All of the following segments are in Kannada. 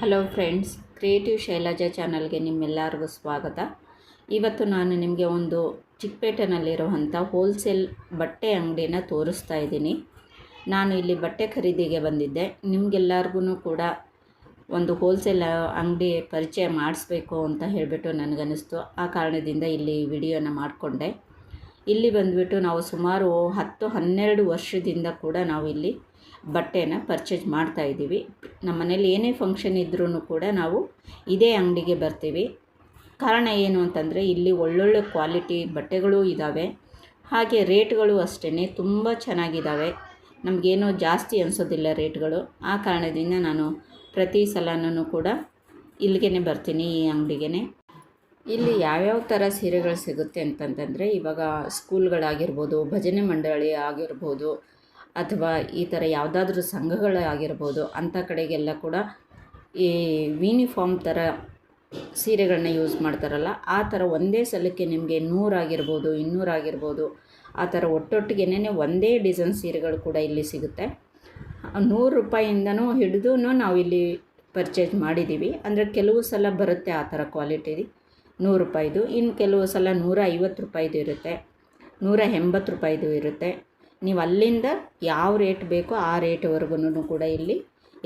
ಹಲೋ ಫ್ರೆಂಡ್ಸ್, ಕ್ರಿಯೇಟಿವ್ ಶೈಲಜಾ ಚಾನಲ್ಗೆ ನಿಮ್ಮೆಲ್ಲರಿಗೂ ಸ್ವಾಗತ. ಇವತ್ತು ನಾನು ನಿಮಗೆ ಒಂದು ಚಿಕ್ಕಪೇಟೆನಲ್ಲಿರುವಂಥ ಹೋಲ್ಸೇಲ್ ಬಟ್ಟೆ ಅಂಗಡಿನ ತೋರಿಸ್ತಾ ಇದ್ದೀನಿ. ನಾನು ಇಲ್ಲಿ ಬಟ್ಟೆ ಖರೀದಿಗೆ ಬಂದಿದ್ದೆ. ನಿಮಗೆಲ್ಲರಿಗೂ ಕೂಡ ಒಂದು ಹೋಲ್ಸೇಲ್ ಅಂಗಡಿ ಪರಿಚಯ ಮಾಡಿಸ್ಬೇಕು ಅಂತ ಹೇಳಿಬಿಟ್ಟು ನನಗನ್ನಿಸ್ತು. ಆ ಕಾರಣದಿಂದ ಇಲ್ಲಿ ವಿಡಿಯೋನ ಮಾಡಿಕೊಂಡೆ. ಇಲ್ಲಿ ಬಂದುಬಿಟ್ಟು ನಾವು ಸುಮಾರು ಹತ್ತು ಹನ್ನೆರಡು ವರ್ಷದಿಂದ ಕೂಡ ನಾವು ಇಲ್ಲಿ ಬಟ್ಟೆನ ಪರ್ಚೇಸ್ ಮಾಡ್ತಾ ಇದ್ದೀವಿ. ನಮ್ಮ ಮನೇಲಿ ಏನೇ ಫಂಕ್ಷನ್ ಇದ್ರೂ ಕೂಡ ನಾವು ಇದೇ ಅಂಗಡಿಗೆ ಬರ್ತೀವಿ. ಕಾರಣ ಏನು ಅಂತಂದರೆ ಇಲ್ಲಿ ಒಳ್ಳೊಳ್ಳೆ ಕ್ವಾಲಿಟಿ ಬಟ್ಟೆಗಳು ಇದ್ದಾವೆ ಹಾಗೆ ರೇಟ್ಗಳು ಅಷ್ಟೇ ತುಂಬ ಚೆನ್ನಾಗಿದ್ದಾವೆ ನಮಗೇನೋ ಜಾಸ್ತಿ ಅನಿಸೋದಿಲ್ಲ ರೇಟ್ಗಳು. ಆ ಕಾರಣದಿಂದ ನಾನು ಪ್ರತಿ ಸಲನೂ ಕೂಡ ಇಲ್ಲಿಗೆ ಬರ್ತೀನಿ ಈ ಅಂಗಡಿಗೆ ಇಲ್ಲಿ ಯಾವ್ಯಾವ ಥರ ಸೀರೆಗಳು ಸಿಗುತ್ತೆ ಅಂತಂತಂದರೆ, ಇವಾಗ ಸ್ಕೂಲ್ಗಳಾಗಿರ್ಬೋದು, ಭಜನೆ ಮಂಡಳಿ ಆಗಿರ್ಬೋದು, ಅಥವಾ ಈ ಥರ ಯಾವುದಾದ್ರೂ ಸಂಘಗಳಾಗಿರ್ಬೋದು ಅಂಥ ಕಡೆಗೆಲ್ಲ ಕೂಡ ಈ ಯೂನಿಫಾರ್ಮ್ ಥರ ಸೀರೆಗಳನ್ನ ಯೂಸ್ ಮಾಡ್ತಾರಲ್ಲ, ಆ ಥರ ಒಂದೇ ಸಲಕ್ಕೆ ನಿಮಗೆ ನೂರಾಗಿರ್ಬೋದು ಇನ್ನೂರಾಗಿರ್ಬೋದು ಆ ಥರ ಒಟ್ಟೊಟ್ಟಿಗೆನೇ ಒಂದೇ ಡಿಸೈನ್ ಸೀರೆಗಳು ಕೂಡ ಇಲ್ಲಿ ಸಿಗುತ್ತೆ. ನೂರು ರೂಪಾಯಿಂದನೂ ಹಿಡಿದು ನಾವು ಇಲ್ಲಿ ಪರ್ಚೇಸ್ ಮಾಡಿದ್ದೀವಿ ಅಂದರೆ ಕೆಲವು ಸಲ ಬರುತ್ತೆ ಆ ಥರ ಕ್ವಾಲಿಟಿ ನೂರು ರೂಪಾಯಿದು. ಇನ್ನು ಕೆಲವು ಸಲ ನೂರ ಐವತ್ತು ರೂಪಾಯಿದು ಇರುತ್ತೆ. ನೂರ ಎಂಬತ್ತು ರೂಪಾಯಿದು ಇರುತ್ತೆ. ನೀವು ಅಲ್ಲಿಂದ ಯಾವ ರೇಟ್ ಬೇಕೋ ಆ ರೇಟ್ವರೆಗೂ ಕೂಡ ಇಲ್ಲಿ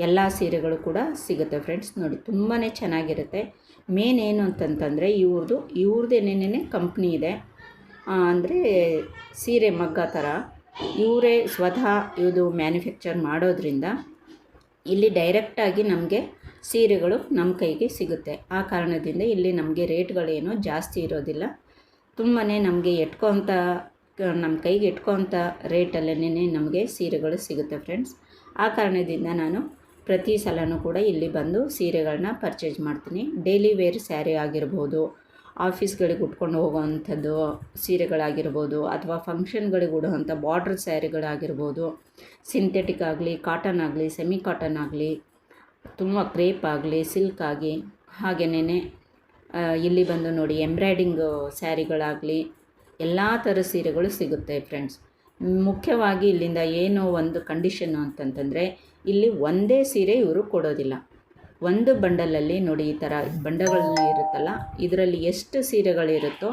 ಎಲ್ಲ ಸೀರೆಗಳು ಕೂಡ ಸಿಗುತ್ತೆ ಫ್ರೆಂಡ್ಸ್. ನೋಡಿ ತುಂಬಾ ಚೆನ್ನಾಗಿರುತ್ತೆ. ಮೇನ್ ಏನು ಅಂತಂತಂದರೆ ಇವ್ರದ್ದು ಇವ್ರದ್ದೇನೇನೇ ಕಂಪ್ನಿ ಇದೆ. ಅಂದರೆ ಸೀರೆ ಮಗ್ಗ ಥರ. ಇವರೇ ಸ್ವತಃ ಇದು ಮ್ಯಾನುಫ್ಯಾಕ್ಚರ್ ಮಾಡೋದ್ರಿಂದ ಇಲ್ಲಿ ಡೈರೆಕ್ಟಾಗಿ ನಮಗೆ ಸೀರೆಗಳು ನಮ್ಮ ಕೈಗೆ ಸಿಗುತ್ತೆ. ಆ ಕಾರಣದಿಂದ ಇಲ್ಲಿ ನಮಗೆ ರೇಟ್ಗಳೇನು ಜಾಸ್ತಿ ಇರೋದಿಲ್ಲ. ತುಂಬಾ ನಮಗೆ ಎಟ್ಕೊಂತ, ನಮ್ಮ ಕೈಗೆ ಎಟ್ಕೊತ ರೇಟಲ್ಲೇ ನಮಗೆ ಸೀರೆಗಳು ಸಿಗುತ್ತೆ ಫ್ರೆಂಡ್ಸ್. ಆ ಕಾರಣದಿಂದ ನಾನು ಪ್ರತಿ ಸಲನೂ ಕೂಡ ಇಲ್ಲಿ ಬಂದು ಸೀರೆಗಳನ್ನ ಪರ್ಚೇಸ್ ಮಾಡ್ತೀನಿ. ಡೈಲಿ ವೇರ್ ಸ್ಯಾರಿ ಆಗಿರ್ಬೋದು, ಆಫೀಸ್ಗಳಿಗೆ ಉಟ್ಕೊಂಡು ಹೋಗೋವಂಥದ್ದು ಸೀರೆಗಳಾಗಿರ್ಬೋದು, ಅಥವಾ ಫಂಕ್ಷನ್ಗಳಿಗೆ ಉಡುವಂಥ ಬಾರ್ಡ್ರ್ ಸ್ಯಾರಿಗಳಾಗಿರ್ಬೋದು, ಸಿಂಥೆಟಿಕ್ ಆಗಲಿ, ಕಾಟನ್ ಆಗಲಿ, ಸೆಮಿ ಕಾಟನ್ ಆಗಲಿ ತುಂಬ ಕ್ರೇಪ್ ಆಗಲಿ, ಸಿಲ್ಕ್ ಆಗಿ ಹಾಗೆಯೇ ಇಲ್ಲಿ ಬಂದು ನೋಡಿ ಎಂಬ್ರಾಯ್ಡಿಂಗು ಸ್ಯಾರಿಗಳಾಗಲಿ, ಎಲ್ಲ ಥರ ಸೀರೆಗಳು ಸಿಗುತ್ತೆ ಫ್ರೆಂಡ್ಸ್. ಮುಖ್ಯವಾಗಿ ಇಲ್ಲಿಂದ ಏನು ಒಂದು ಕಂಡೀಷನ್ನು ಅಂತಂತಂದರೆ, ಇಲ್ಲಿ ಒಂದೇ ಸೀರೆ ಇವರು ಕೊಡೋದಿಲ್ಲ. ಒಂದು ಬಂಡಲಲ್ಲಿ ನೋಡಿ ಈ ಥರ ಬಂಡಗಳಲ್ಲಿ ಇರುತ್ತಲ್ಲ, ಇದರಲ್ಲಿ ಎಷ್ಟು ಸೀರೆಗಳಿರುತ್ತೋ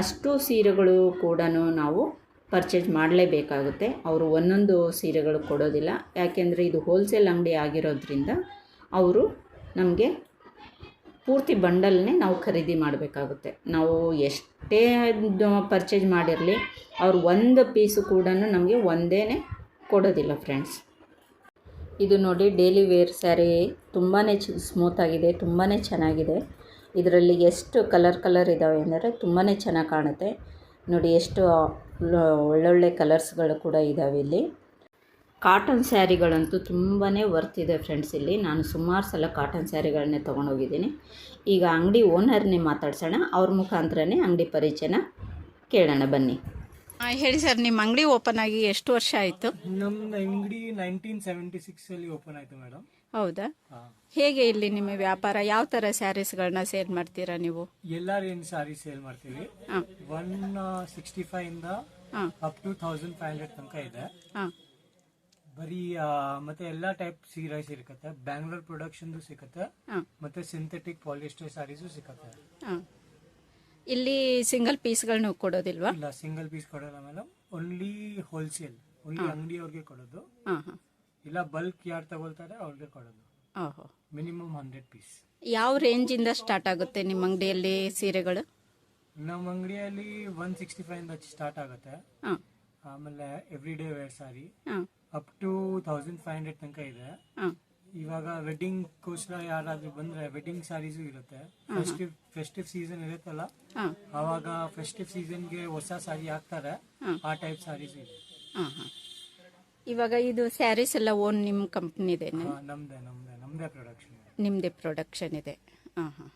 ಅಷ್ಟು ಸೀರೆಗಳು ಕೂಡ ನಾವು ಪರ್ಚೇಸ್ ಮಾಡಲೇಬೇಕಾಗುತ್ತೆ. ಅವರು ಒಂದೊಂದು ಸೀರೆಗಳು ಕೊಡೋದಿಲ್ಲ. ಯಾಕೆಂದರೆ ಇದು ಹೋಲ್ಸೇಲ್ ಅಂಗಡಿ ಆಗಿರೋದ್ರಿಂದ ಅವರು ನಮಗೆ ಪೂರ್ತಿ ಬಂಡಲ್ನೇ ನಾವು ಖರೀದಿ ಮಾಡಬೇಕಾಗುತ್ತೆ. ನಾವು ಎಷ್ಟೇ ಪರ್ಚೇಸ್ ಮಾಡಿರಲಿ, ಅವ್ರು ಒಂದು ಪೀಸು ಕೂಡ ನಮಗೆ ಒಂದೇ ಕೊಡೋದಿಲ್ಲ ಫ್ರೆಂಡ್ಸ್ ಇದು ನೋಡಿ ಡೈಲಿ ವೇರ್ ಸ್ಯಾರಿ ತುಂಬಾ ಚ ಸ್ಮೂತಾಗಿದೆ ತುಂಬಾ ಚೆನ್ನಾಗಿದೆ. ಇದರಲ್ಲಿ ಎಷ್ಟು ಕಲರ್ ಕಲರ್ ಇದ್ದಾವೆ ಅಂದರೆ ತುಂಬಾ ಚೆನ್ನಾಗಿ ಕಾಣುತ್ತೆ. ನೋಡಿ ಎಷ್ಟು ಒಳ್ಳೊಳ್ಳೆ ಕಲರ್ಸ್ಗಳು ಕೂಡ ಇದ್ದಾವೆ ಇಲ್ಲಿ. ಕಾಟನ್ ಸ್ಯಾರಿಗಳಂತೂ ತುಂಬಾ ವರ್ತ್ ಇದೆ ಫ್ರೆಂಡ್ಸ್ ಇಲ್ಲಿ. ನಾನು ಸುಮಾರು ಸಲ ಕಾಟನ್ ಸ್ಯಾರಿಗಳನ್ನೇ ತೊಗೊಂಡೋಗಿದ್ದೀನಿ. ಈಗ ಅಂಗಡಿ ಓನರ್ನೇ ಮಾತಾಡ್ಸೋಣ. ಅವ್ರ ಮುಖಾಂತರನೇ ಅಂಗಡಿ ಪರಿಚಯನ ಕೇಳೋಣ ಬನ್ನಿ. ಹೇಳಿ ಸರ್ ನಿಮ್ಮ ಅಂಗಡಿ ಓಪನ್ ಆಗಿ ಎಷ್ಟು ವರ್ಷ ಆಯಿತು? ನಮ್ದು ಅಂಗಡಿ ನೈನ್ಟೀನ್ ಸೆವೆಂಟಿ ಸಿಕ್ಸ್ ಅಲ್ಲಿ ಓಪನ್ ಆಯ್ತು ಮೇಡಮ್ ಹೌದಾ? ಹೇಗೆ ಇಲ್ಲಿ ನಿಮ್ಮ ವ್ಯಾಪಾರ ಯಾವ ಥರ ಸ್ಯಾರೀಸ್ಗಳನ್ನ ಸೇಲ್ ಮಾಡ್ತೀರಾ ನೀವು? ಎಲ್ಲಾ ರೇಂಜ್ ಸಾರಿ ಸೇಲ್ ಮಾಡ್ತೀವಿ? ಹಾಂ. ಒನ್ ಸಿಕ್ಸ್ಟಿ ಫೈವ್ ಇಂದ ಹಾಂ. Up to thousand five hundred ತನಕ ಇದೆ. ಹಾಂ. ಬರೀ ಮತ್ತೆ ಎಲ್ಲಾ ಟೈಪ್ ಸೀರೆ ಸಿಕ್ಕತ್ತೆ ಬ್ಯಾಂಗ್ಳೂರ್ ಪ್ರೊಡಕ್ಷನ್ ಸಿಕ್ಕತ್ತೆ ಮತ್ತೆ ಸಿಂಥೆಟಿಕ್ ಪಾಲಿಸ್ಟರ್ ಸ್ಯಾರೀಸು ಸಿಕ್ಕತ್ತೆ ಇಲ್ಲಿ ಸಿಂಗಲ್ ಪೀಸ್ಗಳನ್ನ ಕೊಡೋದಿಲ್ವಾ? ಇಲ್ಲ ಸಿಂಗಲ್ ಪೀಸ್ ಕೊಡಲ್ಲ ಮೇಡಮ್ ಓನ್ಲಿ ಹೋಲ್ಸೇಲ್ ಓನ್ಲಿ ಅಂಗಡಿ ಅವ್ರಿಗೆ ಕೊಡೋದು. ಇಲ್ಲ ಬಲ್ಕ್ ಯಾರು ತಗೊಳ್ತಾರೆ ಅವ್ರಿಗೆ ಕೊಡೋದು. ಮಿನಿಮಮ್ ಹಂಡ್ರೆಡ್ ಪೀಸ್ ಯಾವ ರೇಂಜ್ ಇಂದ ಸ್ಟಾರ್ಟ್ ಆಗುತ್ತೆ ನಿಮ್ಮ ಅಂಗಡಿಯಲ್ಲಿ ಸೀರೆಗಳು? ನಮ್ಮ ಅಂಗಡಿಯಲ್ಲಿ ಒನ್ ಸಿಕ್ಸ್ಟಿ ಫೈವ್ ಇಂದ ಸ್ಟಾರ್ಟ್ ಆಗುತ್ತೆ. ಆಮೇಲೆ every day wear sari up to thousand five hundred ತನಕ ಇದೆ. ಇವಾಗ ವೆಡ್ಡಿಂಗ್ ಕೋಸ್ಕರ ಯಾರಾದ್ರೂ ಬಂದ್ರೆ ವೆಡ್ಡಿಂಗ್ ಸಾರೀಸು ಇರುತ್ತೆ. ಫೆಸ್ಟಿವ್ ಫೆಸ್ಟಿವ್ ಸೀಸನ್ ಇರುತ್ತಲ್ಲ ಅವಾಗ ಫೆಸ್ಟಿವ್ ಸೀಸನ್ಗೆ ಹೊಸ ಸಾರಿ ಹಾಕ್ತಾರೆ. ಆ ಟೈಪ್ ಸಾರೀಸ್ ಇದೆ. ಇವಾಗ ಇದು ಸ್ಯಾರೀಸ್ ಎಲ್ಲ ಓನ್ ನಿಮ್ಮ ಕಂಪ್ನಿ ಇದೆ ನಮ್ದೇ ನಮ್ದೇ ನಮ್ದೇ ಪ್ರೊಡಕ್ಷನ್ ನಿಮ್ಮದೇ ಪ್ರೊಡಕ್ಷನ್ ಇದೆ. ಹಾಂ ಹಾಂ.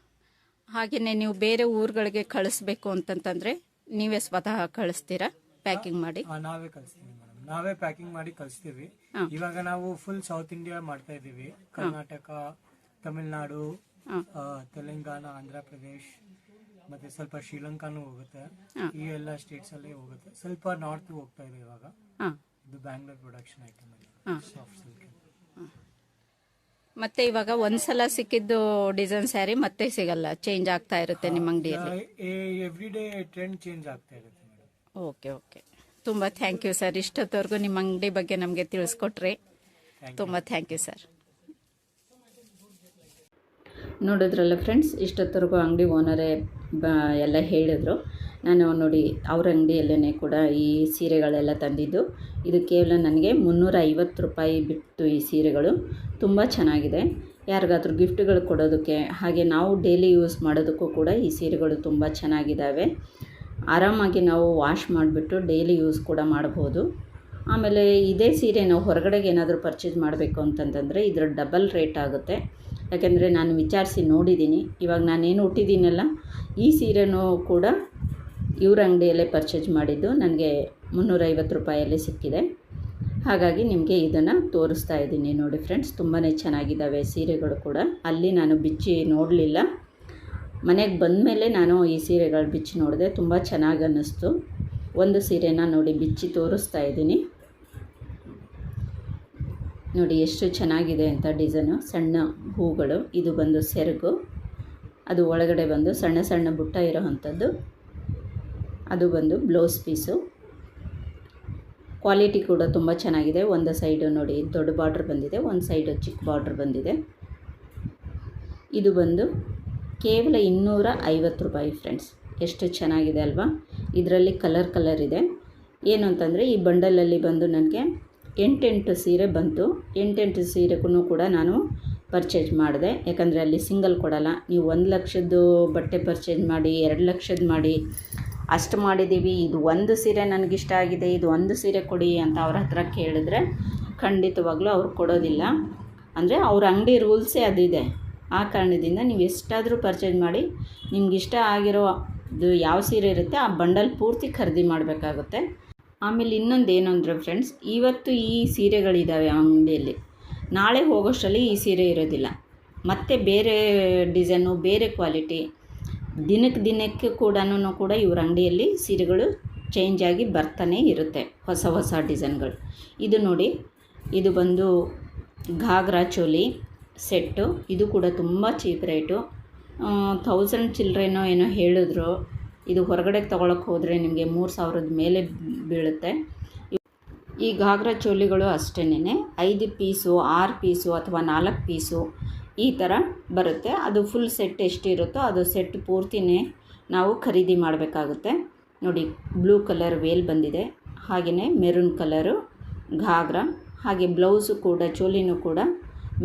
ಹಾಗೆಯೇ ನೀವು ಬೇರೆ ಊರುಗಳಿಗೆ ಕಳಿಸ್ಬೇಕು ಅಂತಂತಂದರೆ ನೀವೇ ಸ್ವತಃ ಕಳಿಸ್ತೀರಾ? ಪ್ಯಾಕಿಂಗ್ ಮಾಡಿ? ನಾವೇ ಕಳಿಸ್ತೀವಿ. ನಾವೇ ಪ್ಯಾಕಿಂಗ್ ಮಾಡಿ ಕಳಿಸ್ತೀವಿ. ಇವಾಗ ನಾವು ಫುಲ್ ಸೌತ್ ಇಂಡಿಯಾ ಮಾಡ್ತಾ ಇದೀವಿ ಕರ್ನಾಟಕ ತಮಿಳ್ನಾಡು ಆ, ತೆಲಂಗಾಣ ಆಂಧ್ರ ಪ್ರದೇಶ್ ಮತ್ತೆ ಸ್ವಲ್ಪ ಶ್ರೀಲಂಕಾನು ಹೋಗುತ್ತೆ. ಈ ಎಲ್ಲ ಸ್ಟೇಟ್ಸ್ ಅಲ್ಲಿ ಹೋಗುತ್ತೆ. ಸ್ವಲ್ಪ ನಾರ್ತ್ ಹೋಗ್ತಾ ಇದೆ ಇವಾಗ. ಹಾಂ. ಇದು Bangalore production item soft silk ಮತ್ತೆ ಇವಾಗ ಒಂದ್ಸಲ ಸಿಕ್ಕಿದ್ದು ಡಿಸೈನ್ ಸ್ಯಾರಿ ಮತ್ತೆ ಸಿಗಲ್ಲ. ಚೇಂಜ್ ಆಗ್ತಾ ಇರುತ್ತೆ ನಿಮ್ಮ ಅಂಗಡಿಯಲ್ಲಿ. ಎವ್ರಿ ಡೇ ಟ್ರೆಂಡ್ ಚೇಂಜ್ ಆಗ್ತಾ ಇರುತ್ತೆ ಮೇಡಮ್ ಓಕೆ ಓಕೆ ತುಂಬ ಥ್ಯಾಂಕ್ ಯು ಸರ್ ಇಷ್ಟೊತ್ತವರೆಗೂ ನಿಮ್ಮ ಅಂಗಡಿ ಬಗ್ಗೆ ನಮಗೆ ತಿಳಿಸ್ಕೊಟ್ರಿ. ತುಂಬಾ ಥ್ಯಾಂಕ್ ಯು ಸರ್ ನೋಡಿದ್ರಲ್ಲ ಫ್ರೆಂಡ್ಸ್ ಇಷ್ಟೊತ್ತವರೆಗೂ ಅಂಗಡಿ ಓನರೇ ಎಲ್ಲ ಹೇಳಿದ್ರು. ನಾನು ನೋಡಿ ಅವ್ರ ಅಂಗಡಿಯಲ್ಲೇ ಕೂಡ ಈ ಸೀರೆಗಳೆಲ್ಲ ತಂದಿದ್ದು. ಇದು ಕೇವಲ ನನಗೆ ಮುನ್ನೂರ ಐವತ್ತು ರೂಪಾಯಿ ಬಿಟ್ಟು ಈ ಸೀರೆಗಳು. ತುಂಬ ಚೆನ್ನಾಗಿದೆ. ಯಾರಿಗಾದ್ರೂ ಗಿಫ್ಟ್ಗಳು ಕೊಡೋದಕ್ಕೆ, ಹಾಗೆ ನಾವು ಡೈಲಿ ಯೂಸ್ ಮಾಡೋದಕ್ಕೂ ಕೂಡ ಈ ಸೀರೆಗಳು ತುಂಬ ಚೆನ್ನಾಗಿದ್ದಾವೆ. ಆರಾಮಾಗಿ ನಾವು ವಾಶ್ ಮಾಡಿಬಿಟ್ಟು ಡೈಲಿ ಯೂಸ್ ಕೂಡ ಮಾಡ್ಬೋದು. ಆಮೇಲೆ ಇದೇ ಸೀರೆ ನಾವು ಹೊರಗಡೆಗೆ ಏನಾದರೂ ಪರ್ಚೇಸ್ ಮಾಡಬೇಕು ಅಂತಂತಂದರೆ ಇದರ ಡಬಲ್ ರೇಟ್ ಆಗುತ್ತೆ. ಯಾಕೆಂದರೆ ನಾನು ವಿಚಾರಿಸಿ ನೋಡಿದ್ದೀನಿ. ಇವಾಗ ನಾನೇನು ಹುಟ್ಟಿದ್ದೀನಲ್ಲ ಈ ಸೀರೆನೂ ಕೂಡ ಇವ್ರ ಅಂಗಡಿಯಲ್ಲೇ ಪರ್ಚೇಸ್ ಮಾಡಿದ್ದು. ನನಗೆ ಮುನ್ನೂರೈವತ್ತು ರೂಪಾಯಲ್ಲಿ ಸಿಕ್ಕಿದೆ. ಹಾಗಾಗಿ ನಿಮಗೆ ಇದನ್ನು ತೋರಿಸ್ತಾ ಇದ್ದೀನಿ ನೋಡಿ ಫ್ರೆಂಡ್ಸ್. ತುಂಬಾ ಚೆನ್ನಾಗಿದ್ದಾವೆ ಸೀರೆಗಳು ಕೂಡ. ಅಲ್ಲಿ ನಾನು ಬಿಚ್ಚಿ ನೋಡಲಿಲ್ಲ. ಮನೆಗೆ ಬಂದಮೇಲೆ ನಾನು ಈ ಸೀರೆಗಳು ಬಿಚ್ಚಿ ನೋಡಿದೆ, ತುಂಬ ಚೆನ್ನಾಗಿ ಅನ್ನಿಸ್ತು. ಒಂದು ಸೀರೆನ ನೋಡಿ ಬಿಚ್ಚಿ ತೋರಿಸ್ತಾ ಇದ್ದೀನಿ. ನೋಡಿ ಎಷ್ಟು ಚೆನ್ನಾಗಿದೆ ಅಂತ ಡಿಸೈನು. ಸಣ್ಣ ಹೂಗಳು, ಇದು ಬಂದು ಸೆರಗು, ಅದು ಒಳಗಡೆ ಬಂದು ಸಣ್ಣ ಸಣ್ಣ ಬುಟ್ಟ ಇರೋ ಅಂಥದ್ದು. ಅದು ಬಂದು ಬ್ಲೌಸ್ ಪೀಸು. ಕ್ವಾಲಿಟಿ ಕೂಡ ತುಂಬ ಚೆನ್ನಾಗಿದೆ. ಒಂದು ಸೈಡು ನೋಡಿ ದೊಡ್ಡ ಬಾರ್ಡ್ರ್ ಬಂದಿದೆ, ಒಂದು ಸೈಡು ಚಿಕ್ಕ ಬಾರ್ಡ್ರ್ ಬಂದಿದೆ. ಇದು ಬಂದು ಕೇವಲ ಇನ್ನೂರ ಐವತ್ತು ರೂಪಾಯಿ ಫ್ರೆಂಡ್ಸ್ ಎಷ್ಟು ಚೆನ್ನಾಗಿದೆ ಅಲ್ವಾ? ಇದರಲ್ಲಿ ಕಲರ್ ಕಲರ್ ಇದೆ. ಏನು ಅಂತಂದರೆ ಈ ಬಂಡಲಲ್ಲಿ ಬಂದು ನನಗೆ ಎಂಟೆಂಟು ಸೀರೆ ಬಂತು. ಎಂಟೆಂಟು ಸೀರೆಗೂ ಕೂಡ ನಾನು ಪರ್ಚೇಸ್ ಮಾಡಿದೆ. ಯಾಕಂದರೆ ಅಲ್ಲಿ ಸಿಂಗಲ್ ಕೊಡಲ್ಲ. ನೀವು ಒಂದು ಲಕ್ಷದ್ದು ಬಟ್ಟೆ ಪರ್ಚೇಸ್ ಮಾಡಿ, ಎರಡು ಲಕ್ಷದ ಮಾಡಿ, ಅಷ್ಟು ಮಾಡಿದ್ದೀವಿ. ಇದು ಒಂದು ಸೀರೆ ನನಗಿಷ್ಟ ಆಗಿದೆ. ಇದು ಒಂದು ಸೀರೆ ಕೊಡಿ ಅಂತ ಅವ್ರ ಹತ್ರ ಕೇಳಿದ್ರೆ ಖಂಡಿತವಾಗ್ಲೂ ಅವ್ರು ಕೊಡೋದಿಲ್ಲ. ಅಂದರೆ ಅವ್ರ ಅಂಗಡಿ ರೂಲ್ಸೇ ಅದಿದೆ. ಆ ಕಾರಣದಿಂದ ನೀವು ಎಷ್ಟಾದರೂ ಪರ್ಚೇಸ್ ಮಾಡಿ ನಿಮ್ಗೆ ಇಷ್ಟ ಆಗಿರೋ ಇದು ಯಾವ ಸೀರೆ ಇರುತ್ತೆ ಆ ಬಂಡಲ್ ಪೂರ್ತಿ ಖರೀದಿ ಮಾಡಬೇಕಾಗುತ್ತೆ. ಆಮೇಲೆ ಇನ್ನೊಂದು ಏನು ಅಂದರೆ ಫ್ರೆಂಡ್ಸ್ ಇವತ್ತು ಈ ಸೀರೆಗಳಿದ್ದಾವೆ ಅಂಗಡಿಯಲ್ಲಿ. ನಾಳೆ ಹೋಗೋಷ್ಟರಲ್ಲಿ ಈ ಸೀರೆ ಇರೋದಿಲ್ಲ. ಮತ್ತು ಬೇರೆ ಡಿಸೈನು ಬೇರೆ ಕ್ವಾಲಿಟಿ ದಿನಕ್ಕೆ ದಿನಕ್ಕೆ ಕೂಡ ಕೂಡ ಇವ್ರ ಅಂಗಡಿಯಲ್ಲಿ ಸೀರೆಗಳು ಚೇಂಜ್ ಆಗಿ ಬರ್ತಾನೆ ಇರುತ್ತೆ ಹೊಸ ಹೊಸ ಡಿಸೈನ್ಗಳು ಇದು ನೋಡಿ, ಇದು ಬಂದು ಘಾಗ್ರಾ ಚೋಲಿ. ಸೆಟ್ಟು. ಇದು ಕೂಡ ತುಂಬ ಚೀಪ್ ರೇಟು. ಥೌಸಂಡ್ ಚಿಲ್ಡ್ರೇನೋ ಏನೋ ಹೇಳಿದ್ರು. ಇದು ಹೊರಗಡೆ ತೊಗೊಳಕ್ಕೆ ಹೋದರೆ ನಿಮಗೆ ಮೂರು ಸಾವಿರದ ಮೇಲೆ ಬೀಳುತ್ತೆ. ಈ ಘಾಗ್ರಾ ಚೋಲಿಗಳು ಅಷ್ಟೇನೆ ಐದು ಪೀಸು, ಆರು ಪೀಸು ಅಥವಾ ನಾಲ್ಕು ಪೀಸು ಈ ಥರ ಬರುತ್ತೆ. ಅದು ಫುಲ್ ಸೆಟ್ ಎಷ್ಟಿರುತ್ತೋ ಅದು ಸೆಟ್ ಪೂರ್ತಿನೇ ನಾವು ಖರೀದಿ ಮಾಡಬೇಕಾಗುತ್ತೆ. ನೋಡಿ ಬ್ಲೂ ಕಲರ್ ವೇಲ್ ಬಂದಿದೆ. ಹಾಗೆಯೇ ಮೆರೂನ್ ಕಲರು ಘಾಗ್ರ. ಹಾಗೆ ಬ್ಲೌಸು ಕೂಡ, ಚೋಲಿನೂ ಕೂಡ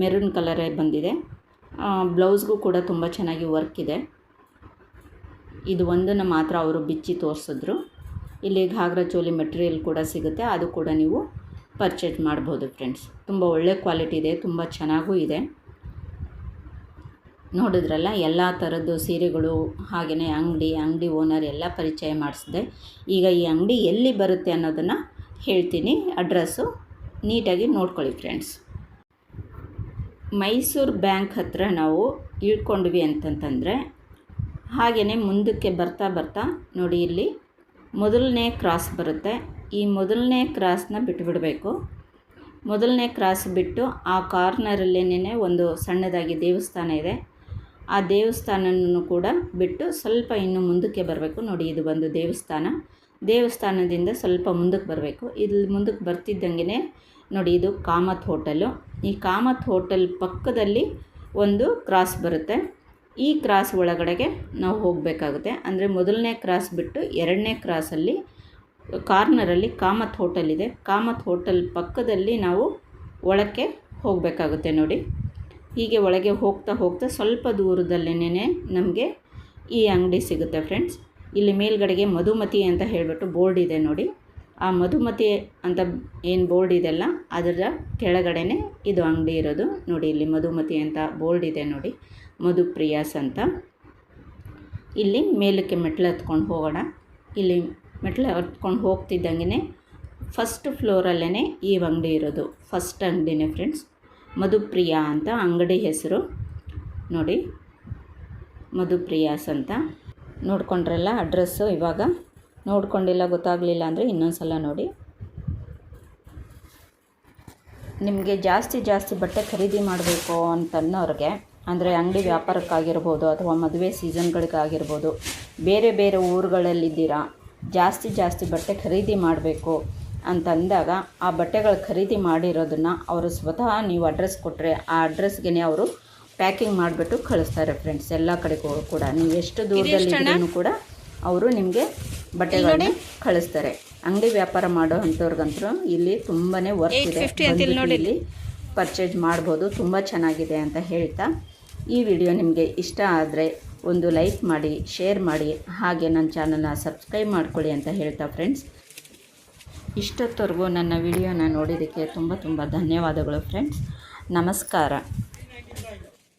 ಮೆರೂನ್ ಕಲರೇ ಬಂದಿದೆ. ಬ್ಲೌಸ್ಗೂ ಕೂಡ ತುಂಬ ಚೆನ್ನಾಗಿ ವರ್ಕ್ ಇದೆ. ಇದು ಒಂದನ್ನು ಮಾತ್ರ ಅವರು ಬಿಚ್ಚಿ ತೋರಿಸಿದ್ರು. ಇಲ್ಲಿ ಘಾಗ್ರಾ ಚೋಲಿ ಮೆಟೀರಿಯಲ್ ಕೂಡ ಸಿಗುತ್ತೆ. ಅದು ಕೂಡ ನೀವು ಪರ್ಚೇಸ್ ಮಾಡ್ಬೋದು ಫ್ರೆಂಡ್ಸ್. ತುಂಬ ಒಳ್ಳೆ ಕ್ವಾಲಿಟಿ ಇದೆ, ತುಂಬ ಚೆನ್ನಾಗೂ ಇದೆ. ನೋಡಿದ್ರಲ್ಲ, ಎಲ್ಲ ಥರದ್ದು ಸೀರೆಗಳು ಹಾಗೆಯೇ ಅಂಗಡಿ ಅಂಗಡಿ ಓನರ್ ಎಲ್ಲ ಪರಿಚಯ ಮಾಡಿಸಿದೆ. ಈಗ ಈ ಅಂಗಡಿ ಎಲ್ಲಿ ಬರುತ್ತೆ ಅನ್ನೋದನ್ನು ಹೇಳ್ತೀನಿ. ಅಡ್ರೆಸ್ಸು ನೀಟಾಗಿ ನೋಡ್ಕೊಳ್ಳಿ ಫ್ರೆಂಡ್ಸ್. ಮೈಸೂರು ಬ್ಯಾಂಕ್ ಹತ್ರ ನಾವು ಇಳ್ಕೊಂಡ್ವಿ ಅಂತಂತಂದರೆ ಹಾಗೆಯೇ ಮುಂದಕ್ಕೆ ಬರ್ತಾ ಬರ್ತಾ ನೋಡಿ ಇಲ್ಲಿ ಮೊದಲನೇ ಕ್ರಾಸ್ ಬರುತ್ತೆ. ಈ ಮೊದಲನೇ ಕ್ರಾಸ್ನ ಬಿಟ್ಟುಬಿಡಬೇಕು ಮೊದಲನೇ ಕ್ರಾಸ್ ಬಿಟ್ಟು ಆ ಕಾರ್ನರಲ್ಲೇನೇ ಒಂದು ಸಣ್ಣದಾಗಿ ದೇವಸ್ಥಾನ ಇದೆ. ಆ ದೇವಸ್ಥಾನನೂ ಕೂಡ ಬಿಟ್ಟು ಸ್ವಲ್ಪ ಇನ್ನು ಮುಂದಕ್ಕೆ ಬರಬೇಕು. ನೋಡಿ ಇದು ಒಂದು ದೇವಸ್ಥಾನ. ದೇವಸ್ಥಾನದಿಂದ ಸ್ವಲ್ಪ ಮುಂದಕ್ಕೆ ಬರಬೇಕು. ಇಲ್ಲಿ ಮುಂದಕ್ಕೆ ಬರ್ತಿದ್ದಂಗೆ ನೋಡಿ ಇದು ಕಾಮತ್ ಹೋಟೆಲು. ಈ ಕಾಮತ್ ಹೋಟೆಲ್ ಪಕ್ಕದಲ್ಲಿ ಒಂದು ಕ್ರಾಸ್ ಬರುತ್ತೆ. ಈ ಕ್ರಾಸ್ ಒಳಗಡೆಗೆ ನಾವು ಹೋಗಬೇಕಾಗುತ್ತೆ. ಅಂದರೆ ಮೊದಲನೇ ಕ್ರಾಸ್ ಬಿಟ್ಟು ಎರಡನೇ ಕ್ರಾಸಲ್ಲಿ ಕಾರ್ನರಲ್ಲಿ ಕಾಮತ್ ಹೋಟೆಲ್ ಇದೆ. ಕಾಮತ್ ಹೋಟೆಲ್ ಪಕ್ಕದಲ್ಲಿ ನಾವು ಒಳಕ್ಕೆ ಹೋಗಬೇಕಾಗುತ್ತೆ ನೋಡಿ. ಹೀಗೆ ಒಳಗೆ ಹೋಗ್ತಾ ಹೋಗ್ತಾ ಸ್ವಲ್ಪ ದೂರದಲ್ಲೇನೆ ನಮಗೆ ಈ ಅಂಗಡಿ ಸಿಗುತ್ತೆ ಫ್ರೆಂಡ್ಸ್. ಇಲ್ಲಿ ಮೇಲ್ಗಡೆಗೆ ಮಧುಮತಿ ಅಂತ ಹೇಳಿಬಿಟ್ಟು ಬೋರ್ಡ್ ಇದೆ ನೋಡಿ. ಆ ಮಧುಮತಿ ಅಂತ ಏನು ಬೋರ್ಡ್ ಇದೆಲ್ಲ, ಅದರ ಕೆಳಗಡೆನೆ ಇದು ಅಂಗಡಿ ಇರೋದು. ನೋಡಿ, ಇಲ್ಲಿ ಮಧುಮತಿ ಅಂತ ಬೋರ್ಡ್ ಇದೆ ನೋಡಿ ಮಧುಪ್ರಿಯಾಸ್ ಅಂತ. ಇಲ್ಲಿ ಮೇಲಕ್ಕೆ ಮೆಟ್ಲು ಹತ್ಕೊಂಡು ಹೋಗೋಣ. ಇಲ್ಲಿ ಮೆಟ್ಲು ಹತ್ಕೊಂಡು ಹೋಗ್ತಿದ್ದಂಗೆ ಫಸ್ಟ್ ಫ್ಲೋರಲ್ಲೇ ಈ ಅಂಗಡಿ ಇರೋದು. ಫಸ್ಟ್ ಅಂಗಡಿನೇ ಫ್ರೆಂಡ್ಸ್ ಮಧುಪ್ರಿಯಾ ಅಂತ ಅಂಗಡಿ ಹೆಸರು. ನೋಡಿ ಮಧುಪ್ರಿಯಾಸ್ ಅಂತ. ನೋಡ್ಕೊಂಡ್ರಲ್ಲ ಅಡ್ರೆಸ್ಸು ಇವಾಗ. ನೋಡ್ಕೊಂಡಿಲ್ಲ ಗೊತ್ತಾಗಲಿಲ್ಲ ಅಂದರೆ ಇನ್ನೊಂದು ಸಲ ನೋಡಿ. ನಿಮಗೆ ಜಾಸ್ತಿ ಜಾಸ್ತಿ ಬಟ್ಟೆ ಖರೀದಿ ಮಾಡಬೇಕು ಅಂತನ್ನೋರಿಗೆ ಅಂದರೆ ಅಂಗಡಿ ವ್ಯಾಪಾರಕ್ಕಾಗಿರ್ಬೋದು ಅಥವಾ ಮದುವೆ ಸೀಸನ್ಗಳಿಗಾಗಿರ್ಬೋದು ಬೇರೆ ಬೇರೆ ಊರುಗಳಲ್ಲಿದ್ದೀರಾ ಜಾಸ್ತಿ ಜಾಸ್ತಿ ಬಟ್ಟೆ ಖರೀದಿ ಮಾಡಬೇಕು ಅಂತಂದಾಗ ಆ ಬಟ್ಟೆಗಳು ಖರೀದಿ ಮಾಡಿರೋದನ್ನು ಅವರು ಸ್ವತಃ ನೀವು ಅಡ್ರೆಸ್ ಕೊಟ್ಟರೆ ಆ ಅಡ್ರೆಸ್ಗೆ ಅವರು ಪ್ಯಾಕಿಂಗ್ ಮಾಡಿಬಿಟ್ಟು ಕಳಿಸ್ತಾರೆ ಫ್ರೆಂಡ್ಸ್ ಎಲ್ಲ ಕಡೆಗೂ ಕೂಡ. ನೀವು ಎಷ್ಟು ದೂರದಲ್ಲಿ ಕೂಡ ಅವರು ನಿಮಗೆ ಬಟ್ಟೆಗಳನ್ನ ಕಳಿಸ್ತಾರೆ. ಅಂಗಡಿ ವ್ಯಾಪಾರ ಮಾಡೋ ಅಂಥವ್ರಿಗಂತೂ ಇಲ್ಲಿ ತುಂಬಾ ವರ್ಕ್ ಇದೆ. ಇಲ್ಲಿ ಪರ್ಚೇಸ್ ಮಾಡ್ಬೋದು. ತುಂಬ ಚೆನ್ನಾಗಿದೆ ಅಂತ ಹೇಳ್ತಾ ಈ ವಿಡಿಯೋ ನಿಮಗೆ ಇಷ್ಟ ಆದರೆ ಒಂದು ಲೈಕ್ ಮಾಡಿ ಶೇರ್ ಮಾಡಿ ಹಾಗೆ ನನ್ನ ಚಾನಲ್ನ ಸಬ್ಸ್ಕ್ರೈಬ್ ಮಾಡ್ಕೊಳ್ಳಿ ಅಂತ ಹೇಳ್ತಾ ಫ್ರೆಂಡ್ಸ್ ಇಷ್ಟೊತ್ತವರೆಗೂ ನನ್ನ ವಿಡಿಯೋನ ನೋಡಿದ್ದಕ್ಕೆ ತುಂಬ ತುಂಬ ಧನ್ಯವಾದಗಳು ಫ್ರೆಂಡ್ಸ್ ನಮಸ್ಕಾರ.